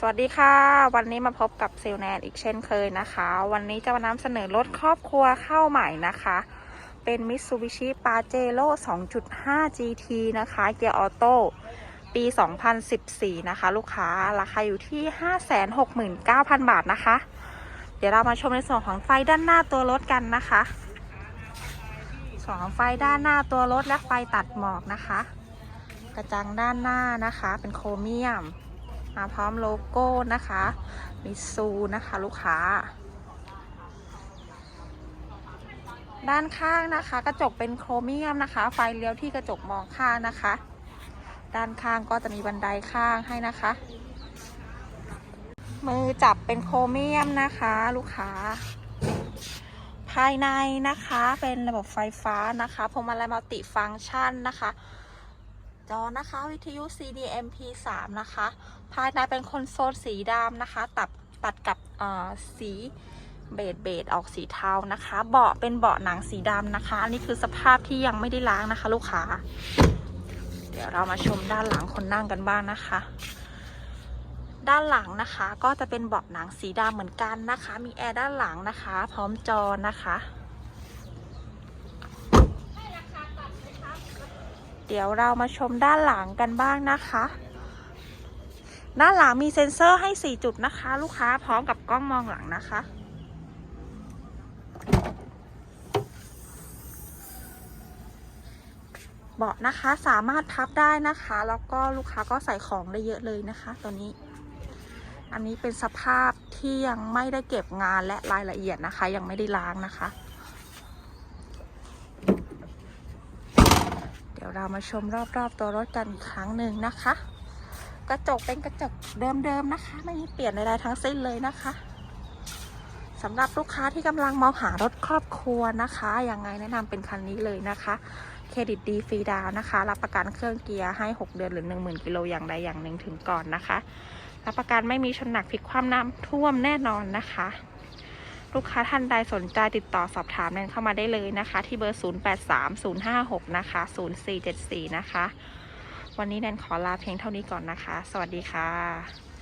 สวัสดีค่ะ วันนี้มาพบกับเซลแนนอีกเช่นเคยนะคะ วันนี้จะมานำเสนอรถครอบครัวเข้าใหม่นะคะ เป็น Mitsubishi Pajero 2.5 GT นะคะเกียร์ออโต้ปี 2014 นะคะ ลูกค้าราคาอยู่ที่ 569,000 บาทนะคะ เดี๋ยวเรามาชมในส่วนของไฟด้านหน้าตัวรถกันนะคะ ส่วนของไฟด้านหน้าตัวรถและไฟตัดหมอกนะคะ กระจังด้านหน้านะคะ เป็นโครเมียม มาพร้อมโลโก้นะคะมิซูนะคะลูกค้า ด้านข้างนะคะ กระจกเป็นโครเมียมนะคะ ไฟเลี้ยวที่กระจกมองข้างนะคะ ด้านข้างก็จะมีบันไดข้างให้นะคะ มือจับเป็นโครเมียมนะคะ ลูกค้า ภายในนะคะเป็นระบบไฟฟ้านะคะพวงมาลัยมัลติฟังก์ชันนะคะ จอนะคะวิทยุ CDMP 3นะคะ ภายในเป็นคอนโซลสีดำนะคะ ตัดตัดกับสีเบจเบจออกสีเทานะคะ เบาะเป็นเบาะหนังสีดำนะคะ อันนี้คือสภาพที่ยังไม่ได้ล้างนะคะ ลูกค้า เดี๋ยวเรามาชมด้านหลังคนนั่งกันบ้างนะคะ ด้านหลังนะคะก็จะเป็นเบาะหนังสีดำเหมือนกันนะคะ มีแอร์ด้านหลังนะคะ พร้อมจอนะคะ เดี๋ยวเรามาชมด้านหลังกันบ้างนะคะ ด้านหลังมีเซ็นเซอร์ให้ 4 จุดนะคะ ลูกค้าพร้อมกับกล้องมองหลังนะคะ เบาะนะคะสามารถพับได้นะคะ แล้วก็ลูกค้าก็ใส่ของได้เยอะเลยนะคะตัวนี้ อันนี้เป็นสภาพที่ยังไม่ได้เก็บงานและรายละเอียดนะคะ ยังไม่ได้ล้างนะคะ เดี๋ยวเรามาชมรอบๆตัวรถกันอีกครั้งหนึ่งนะคะ กระจกเป็นกระจกเดิมๆนะคะ ไม่มีเปลี่ยนใดๆทั้งสิ้นเลยนะคะสำหรับลูกค้าที่กำลังมองหารถครอบครัวนะคะยังไงแนะนำเป็นคันนี้เลยนะคะเครดิตดีฟรีดาวนะคะ รับประกันเครื่องเกียร์ให้ 6 เดือนหรือ 10,000กิโลอย่างใดอย่างหนึ่งถึงก่อนนะคะ รับประกันไม่มีชนหนักพลิกความน้ำท่วมแน่นอนนะคะ ลูกค้าท่านใดสนใจติดต่อสอบถามแนนเข้ามาได้เลยนะคะ ที่เบอร์ 083056 นะคะ 0474 นะคะ วันนี้แนนขอลาเพียงเท่านี้ก่อนนะคะ สวัสดีค่ะ